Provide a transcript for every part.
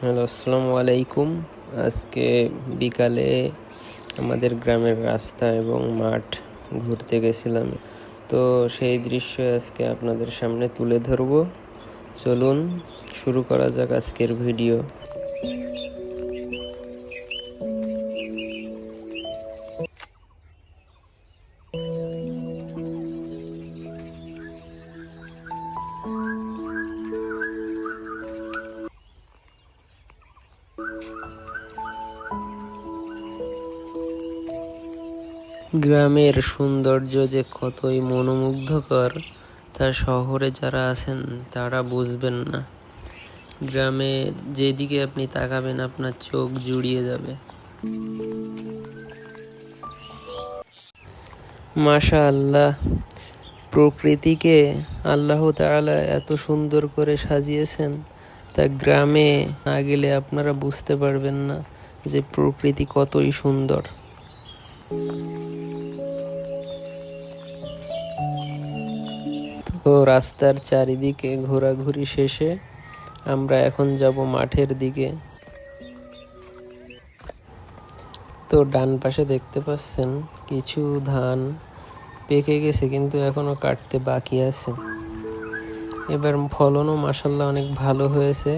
Hello, আসসালামু আলাইকুম। আজকে বিকালে আমাদের গ্রামের রাস্তা এবং মাঠ ঘুরতে গেছিলাম। তো সেই দৃশ্য আজকে আপনাদের সামনে তুলে ধরব। চলুন, শুরু করা যাক আজকের ভিডিও। গ্রামের সৌন্দর্য যে কতই মনোমুগ্ধকর, তা শহরে যারা আছেন, তারা বুঝবেন না। গ্রামে যেদিকে আপনি তাকাবেন, আপনার চোখ জুড়িয়ে যাবে। মাশা আল্লাহ প্রকৃতিকে আল্লাহ তাআলা এত সুন্দর করে সাজিয়েছেন, তা গ্রামে না গেলে আপনারা বুঝতে পারবেন না যে প্রকৃতি কতই সুন্দর। তো রাস্তার চারিদিকে ঘোরাঘুরি শেষে আমরা এখন যাব মাঠের দিকে। তো ডান পাশে দেখতে পাচ্ছেন, কিছু ধান পেকে গেছে, কিন্তু এখনও কাটতে বাকি আছে। এবার ফলনও মাসাল্লাহ অনেক ভালো হয়েছে।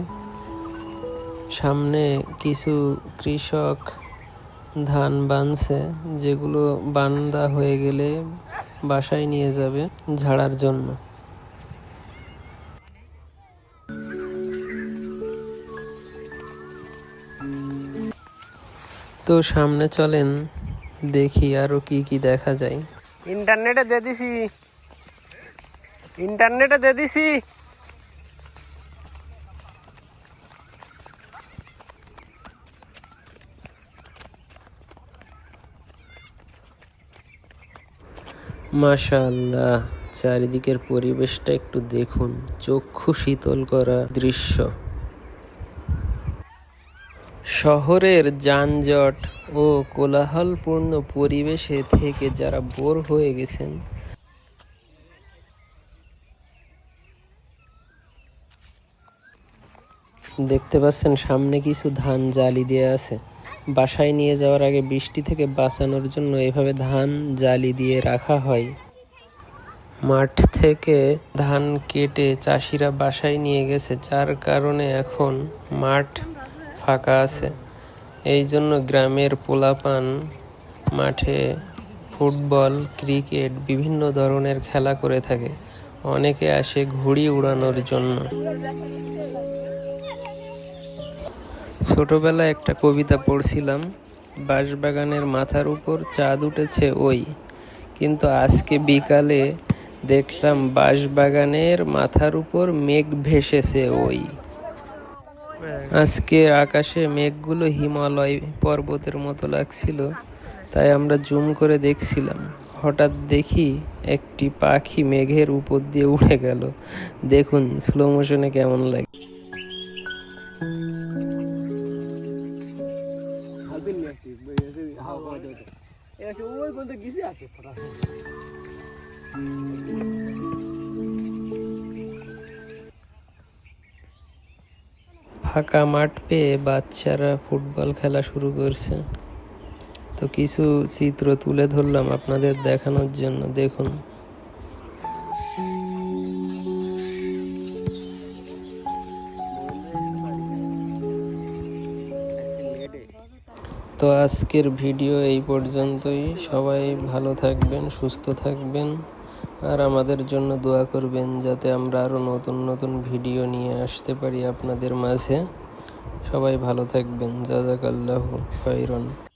সামনে কিছু কৃষক ধান বানছে, যেগুলো বান্দা হয়ে গেলে বাসায় নিয়ে যাবে ঝাড়ার জন্য। তো সামনে চলেন দেখি আরও কি কি দেখা যায়। ইন্টারনেটে দিয়ে দিছি। ইন্টারনেটে দিয়ে দিছি। মাশাআল্লাহ চারিদিকের পরিবেশটা একটু দেখুন চক্ষু শীতল করা দৃশ্য। শহরের যানজট ও কোলাহলপূর্ণ পরিবেশে থেকে যারা বোর হয়ে গেছেন, দেখতে পাচ্ছেন সামনে কিছু ধান জালি দেওয়া আছে। বাসায় নিয়ে যাওয়ার আগে বৃষ্টি থেকে বাঁচানোর জন্য এভাবে ধান জালি দিয়ে রাখা হয়। মাঠ থেকে ধান কেটে চাষিরা বাসায় নিয়ে গেছে, যার কারণে এখন মাঠ ফাঁকা আছে। এই জন্য গ্রামের পোলাপান, মাঠে ফুটবল, ক্রিকেট বিভিন্ন ধরনের খেলা করে থাকে। অনেকে আসে ঘুড়ি উড়ানোর জন্য। ছোটবেলায় একটা কবিতা পড়ছিলাম, বাঁশবাগানের মাথার উপর চাঁদ উঠেছে ওই। কিন্তু আজকে বিকালে দেখলাম, বাঁশবাগানের মাথার উপর মেঘ ভেসেছে ওই। আজকে আকাশে মেঘগুলো হিমালয় পর্বতের মতো লাগছিল, তাই আমরা জুম করে দেখছিলাম। হঠাৎ দেখি একটি পাখি মেঘের উপর দিয়ে উড়ে গেল। দেখুন স্লো মোশনে কেমন লাগে। আসে। ফাঁকা মাঠ পেয়ে বাচ্চারা ফুটবল খেলা শুরু করছে। তো কিছু চিত্র তুলে ধরলাম আপনাদের দেখানোর জন্য, দেখুন। তো আজকের ভিডিও এই পর্যন্তই। সবাই ভালো থাকবেন, সুস্থ থাকবেন। আর আমাদের জন্য দোয়া করবেন যাতে আমরা আরও নতুন নতুন ভিডিও নিয়ে আসতে পারি আপনাদের মাঝে। সবাই ভালো থাকবেন। জাজাকাল্লাহ খৈরন